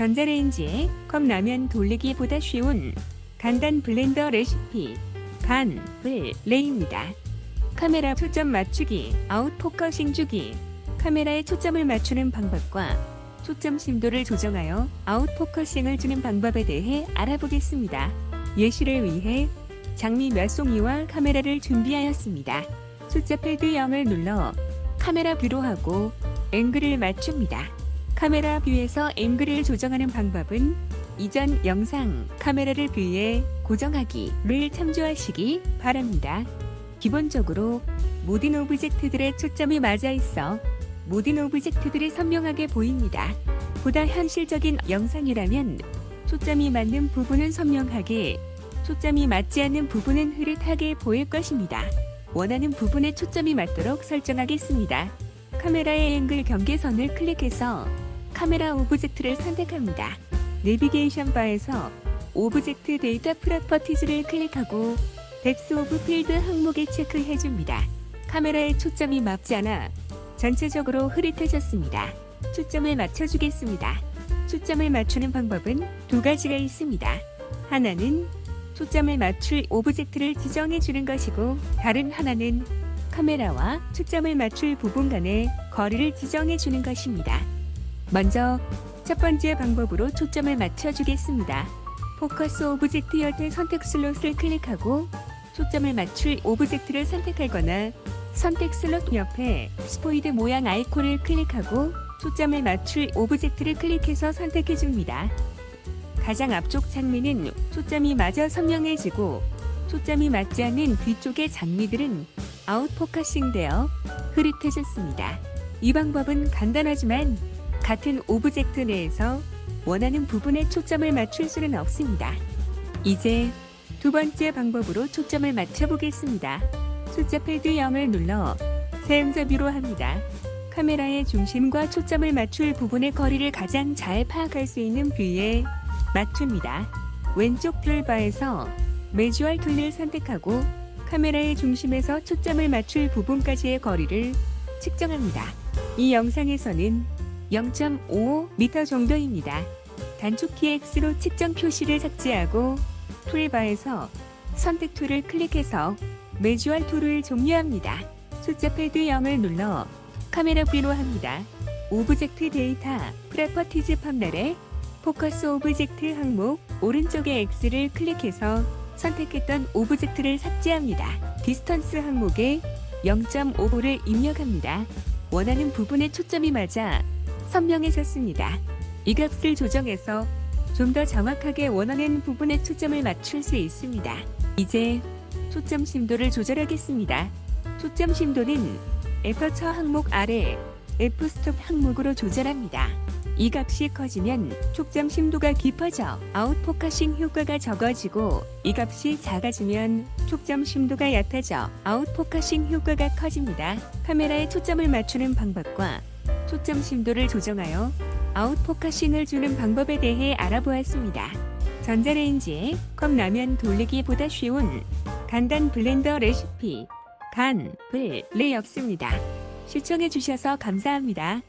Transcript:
전자레인지에 컵라면 돌리기보다 쉬운 간단 블렌더 레시피 간, 불, 레이입니다. 카메라 초점 맞추기, 아웃 포커싱 주기, 카메라에 초점을 맞추는 방법과 초점 심도를 조정하여 아웃 포커싱을 주는 방법에 대해 알아보겠습니다. 예시를 위해 장미 몇 송이와 카메라를 준비하였습니다. 숫자 패드 0을 눌러 카메라 뷰로 하고 앵글을 맞춥니다. 카메라 뷰에서 앵글을 조정하는 방법은 이전 영상 카메라를 뷰에 고정하기를 참조하시기 바랍니다. 기본적으로 모든 오브젝트들의 초점이 맞아 있어 모든 오브젝트들이 선명하게 보입니다. 보다 현실적인 영상이라면 초점이 맞는 부분은 선명하게, 초점이 맞지 않는 부분은 흐릿하게 보일 것입니다. 원하는 부분에 초점이 맞도록 설정하겠습니다. 카메라의 앵글 경계선을 클릭해서 카메라 오브젝트를 선택합니다. 내비게이션 바에서 오브젝트 데이터 프로퍼티즈를 클릭하고 뎁스 오브 필드 항목에 체크해 줍니다. 카메라에 초점이 맞지 않아 전체적으로 흐릿해졌습니다. 초점을 맞춰주겠습니다. 초점을 맞추는 방법은 두 가지가 있습니다. 하나는 초점을 맞출 오브젝트를 지정해 주는 것이고 다른 하나는 카메라와 초점을 맞출 부분 간의 거리를 지정해 주는 것입니다. 먼저 첫 번째 방법으로 초점을 맞춰 주겠습니다. 포커스 오브젝트 옆에 선택 슬롯을 클릭하고 초점을 맞출 오브젝트를 선택하거나 선택 슬롯 옆에 스포이드 모양 아이콘을 클릭하고 초점을 맞출 오브젝트를 클릭해서 선택해 줍니다. 가장 앞쪽 장미는 초점이 맞아 선명해지고 초점이 맞지 않는 뒤쪽의 장미들은 아웃포커싱되어 흐릿해졌습니다. 이 방법은 간단하지만 같은 오브젝트 내에서 원하는 부분에 초점을 맞출 수는 없습니다. 이제 두 번째 방법으로 초점을 맞춰 보겠습니다. 숫자 패드 0을 눌러 사용자뷰로 합니다. 카메라의 중심과 초점을 맞출 부분의 거리를 가장 잘 파악할 수 있는 뷰에 맞춥니다. 왼쪽 툴바에서 매주얼 툴을 선택하고 카메라의 중심에서 초점을 맞출 부분까지의 거리를 측정합니다. 이 영상에서는 0.55m 정도입니다. 단축키 X로 측정 표시를 삭제하고 툴바에서 선택 툴을 클릭해서 매주얼 툴을 종료합니다. 숫자 패드 0을 눌러 카메라 뷰로 합니다. 오브젝트 데이터 프레퍼티즈 판넬에 포커스 오브젝트 항목 오른쪽의 X를 클릭해서 선택했던 오브젝트를 삭제합니다. 디스턴스 항목에 0.55를 입력합니다. 원하는 부분에 초점이 맞아 선명해졌습니다. 이 값을 조정해서 좀 더 정확하게 원하는 부분에 초점을 맞출 수 있습니다. 이제 초점 심도를 조절하겠습니다. 초점 심도는 에퍼처 항목 아래 F스톱 항목으로 조절합니다. 이 값이 커지면 초점 심도가 깊어져 아웃포커싱 효과가 적어지고 이 값이 작아지면 초점 심도가 얕아져 아웃포커싱 효과가 커집니다. 카메라에 초점을 맞추는 방법과 초점 심도를 조정하여 아웃포커싱을 주는 방법에 대해 알아보았습니다. 전자레인지에 컵라면 돌리기보다 쉬운 간단 블렌더 레시피 간, 불, 레였습니다. 시청해주셔서 감사합니다.